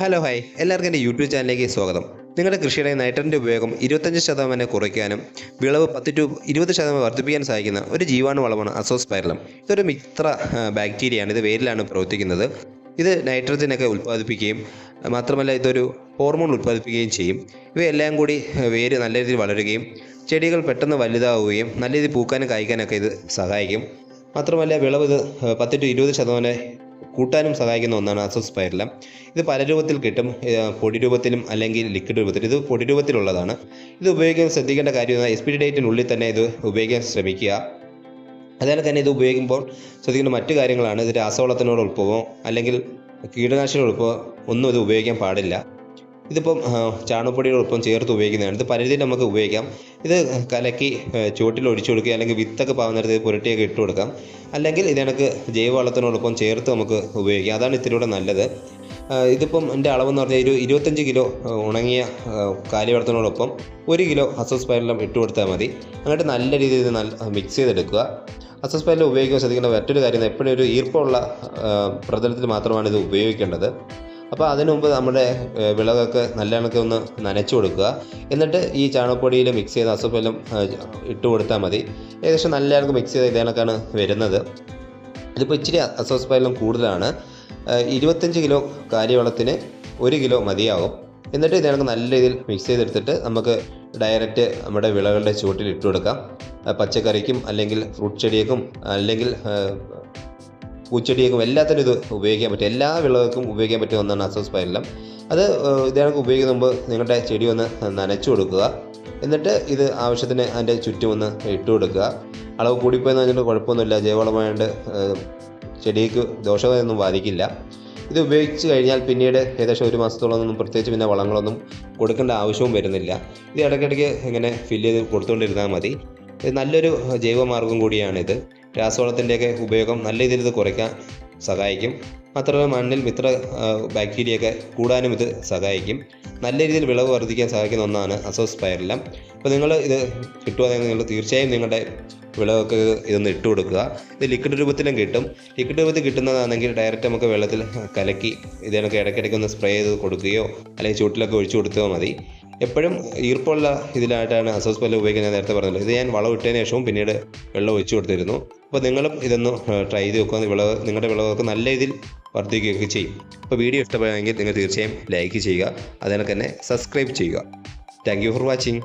Hello hi എല്ലാവർക്കും എന്റെ YouTube ചാനലിലേക്ക് സ്വാഗതം. നിങ്ങളുടെ കൃഷിയുടെ നൈട്രന്റെ ഉപയോഗം ഇരുപത്തഞ്ച് ശതമാനം കുറയ്ക്കാനും വിളവ് പത്ത് ടു ഇരുപത് ശതമാനം വർദ്ധിപ്പിക്കാൻ സഹായിക്കുന്ന ഒരു ജീവാണു വളമാണ് അസോസ്പൈറലം ഇതൊരു മിത്ര ബാക്ടീരിയയാണ് ഇത് വേരിലാണ് പ്രവർത്തിക്കുന്നത്. ഇത് നൈട്രജനൊക്കെ ഉൽപ്പാദിപ്പിക്കുകയും മാത്രമല്ല ഇതൊരു ഹോർമോൺ ഉൽപ്പാദിപ്പിക്കുകയും ചെയ്യും. ഇവയെല്ലാം കൂടി വേര് നല്ല രീതിയിൽ വളരുകയും ചെടികൾ പെട്ടെന്ന് വലുതാവുകയും നല്ല രീതിയിൽ പൂക്കാനും കായ്ക്കാനൊക്കെ ഇത് സഹായിക്കും. മാത്രമല്ല വിളവ് ഇത് പത്ത് ടു ഇരുപത് ശതമാനം കൂട്ടാനും സഹായിക്കുന്ന ഒന്നാണ് അസോസ്പൈറലം ഇത് പല രൂപത്തിൽ കിട്ടും പൊടി രൂപത്തിലും അല്ലെങ്കിൽ ലിക്വിഡ് രൂപത്തിലും. ഇത് പൊടി രൂപത്തിലുള്ളതാണ്. ഇത് ഉപയോഗിക്കാൻ ശ്രദ്ധിക്കേണ്ട കാര്യം ഡേറ്റിനുള്ളിൽ തന്നെ ഇത് ഉപയോഗിക്കാൻ ശ്രമിക്കുക. അതുപോലെ തന്നെ ഇത് ഉപയോഗിക്കുമ്പോൾ ശ്രദ്ധിക്കേണ്ട മറ്റു കാര്യങ്ങളാണ്. ഇത് രാസവളത്തിനോട് രാസവളത്തിനോടൊപ്പമോ അല്ലെങ്കിൽ കീടനാശിനിയോടൊപ്പമോ ഒന്നും ഇത് ഉപയോഗിക്കാൻ പാടില്ല. ഇതിപ്പം ചാണകപ്പൊടിയോടൊപ്പം ചേർത്ത് ഉപയോഗിക്കുന്നതാണ്. ഇത് പലരീതിയിൽ നമുക്ക് ഉപയോഗിക്കാം. ഇത് കലക്കി ചുവട്ടിൽ ഒഴിച്ചു കൊടുക്കുക അല്ലെങ്കിൽ വിത്തൊക്കെ പാകുന്ന നേരത്തെ ഇത് പുരട്ടിയൊക്കെ ഇട്ട് കൊടുക്കാം. അല്ലെങ്കിൽ ഇത് ജൈവവളത്തിനോടൊപ്പം ചേർത്ത് നമുക്ക് ഉപയോഗിക്കാം. അതാണ് ഇത്തിരിയൂടെ നല്ലത്. ഇതിപ്പം എന്റെ അളവെന്ന് പറഞ്ഞാൽ ഒരു ഇരുപത്തഞ്ച് കിലോ ഉണങ്ങിയ കാലിവളത്തിനോടൊപ്പം ഒരു കിലോ അസോസ്പൈറലം ഇട്ട് കൊടുത്താൽ മതി. എന്നിട്ട് നല്ല രീതിയിൽ നല്ല മിക്സ് ചെയ്തെടുക്കുക. അസോസ്പൈറലം ഉപയോഗിക്കാൻ ശ്രദ്ധിക്കേണ്ട മറ്റൊരു കാര്യം എപ്പോഴും ഒരു ഈർപ്പമുള്ള പ്രതലത്തിൽ മാത്രമാണ് ഇത് ഉപയോഗിക്കേണ്ടത്. അപ്പോൾ അതിനു മുമ്പ് നമ്മുടെ വിളകൊക്കെ നല്ല ഒന്ന് നനച്ചു കൊടുക്കുക. എന്നിട്ട് ഈ ചാണകപ്പൊടിയിൽ മിക്സ് ചെയ്ത അസുപ്പെല്ലാം ഇട്ട് കൊടുത്താൽ മതി. ഏകദേശം നല്ല കണക്ക് മിക്സ് ചെയ്ത ഇതേ കണക്കാണ് വരുന്നത്. ഇതിപ്പോൾ ഇച്ചിരി അസോസ്പൈലം കൂടുതലാണ്. ഇരുപത്തഞ്ച് കിലോ കാര്യവളത്തിന് ഒരു കിലോ മതിയാകും എന്നിട്ട് ഇത് കണക്ക് നല്ല രീതിയിൽ മിക്സ് ചെയ്തെടുത്തിട്ട് നമുക്ക് ഡയറക്റ്റ് നമ്മുടെ വിളകളുടെ ചുവട്ടിൽ ഇട്ട് കൊടുക്കാം. പച്ചക്കറിക്കും അല്ലെങ്കിൽ ഫ്രൂട്ട് ചെടിയേക്കും അല്ലെങ്കിൽ പൂച്ചെടിയേക്കും എല്ലാത്തിനും ഇത് ഉപയോഗിക്കാൻ പറ്റും. എല്ലാ വിളകൾക്കും ഉപയോഗിക്കാൻ പറ്റുന്ന ഒന്നാണ് അസോസ് പൈലം അത് ഇതിനൊക്കെ ഉപയോഗിക്കുന്ന മുമ്പ് നിങ്ങളുടെ ചെടി ഒന്ന് നനച്ചു കൊടുക്കുക. എന്നിട്ട് ഇത് ആവശ്യത്തിന് അതിന്റെ ചുറ്റും ഒന്ന് ഇട്ട് കൊടുക്കുക. അളവ് കൂടിപ്പോയെന്ന് പറഞ്ഞിട്ട് കുഴപ്പമൊന്നുമില്ല. ജൈവവളമായതുകൊണ്ട് ചെടിക്ക് ദോഷമൊന്നും ബാധിക്കില്ല. ഇത് ഉപയോഗിച്ച് കഴിഞ്ഞാൽ പിന്നീട് ഏകദേശം ഒരു മാസത്തോളം ഒന്നും പ്രത്യേകിച്ച് പിന്നെ വളങ്ങളൊന്നും കൊടുക്കേണ്ട ആവശ്യവും വരുന്നില്ല. ഇത് ഇടയ്ക്കിടയ്ക്ക് ഇങ്ങനെ ഫില്ല് ചെയ്ത് കൊടുത്തുകൊണ്ടിരുന്നാൽ മതി. നല്ലൊരു ജൈവമാർഗം കൂടിയാണിത്. രാസവളത്തിന്റെയൊക്കെ ഉപയോഗം നല്ല രീതിയിൽ ഇത് കുറയ്ക്കാൻ സഹായിക്കും. മാത്രമല്ല മണ്ണിൽ മിത്ര ബാക്ടീരിയയൊക്കെ കൂടാനും ഇത് സഹായിക്കും. നല്ല രീതിയിൽ വിളവ് വർദ്ധിക്കാൻ സഹായിക്കുന്ന ഒന്നാണ് അസോസ് പയറെല്ലാം അപ്പോൾ നിങ്ങൾ ഇത് കിട്ടുവാണെങ്കിൽ നിങ്ങൾ തീർച്ചയായും നിങ്ങളുടെ വിളവൊക്കെ ഇതൊന്ന് ഇട്ട് കൊടുക്കുക. ഇത് ലിക്വിഡ് രൂപത്തിലും കിട്ടും. ലിക്വിഡ് രൂപത്തിൽ കിട്ടുന്നതാണെങ്കിൽ ഡയറക്റ്റ് നമുക്ക് വെള്ളത്തിൽ കലക്കി ഇതിനൊക്കെ ഇടയ്ക്കിടയ്ക്ക് ഒന്ന് സ്പ്രേ ചെയ്ത് കൊടുക്കുകയോ അല്ലെങ്കിൽ ചൂട്ടിലൊക്കെ ഒഴിച്ചു കൊടുത്തോ മതി. എപ്പോഴും ഈർപ്പമുള്ള ഇതിലായിട്ടാണ് അസോസ് പയർ ഉപയോഗിക്കുന്നത് നേരത്തെ പറഞ്ഞല്ലോ. ഇത് ഞാൻ വളം ഇട്ടതിന് ശേഷവും പിന്നീട് വെള്ളം ഒഴിച്ചു കൊടുത്തിരുന്നു. അപ്പോൾ നിങ്ങളും ഇതൊന്ന് ട്രൈ ചെയ്ത് നോക്കുക. വിളവ് നിങ്ങളുടെ വിളവൊക്കെ നല്ല രീതിയിൽ വർദ്ധിക്കുകയൊക്കെ ചെയ്യും. അപ്പോൾ വീഡിയോ ഇഷ്ടപ്പെടുകയാണെങ്കിൽ നിങ്ങൾ തീർച്ചയായും ലൈക്ക് ചെയ്യുക. അതിനൊക്കെ തന്നെ സബ്സ്ക്രൈബ് ചെയ്യുക. Thank for watching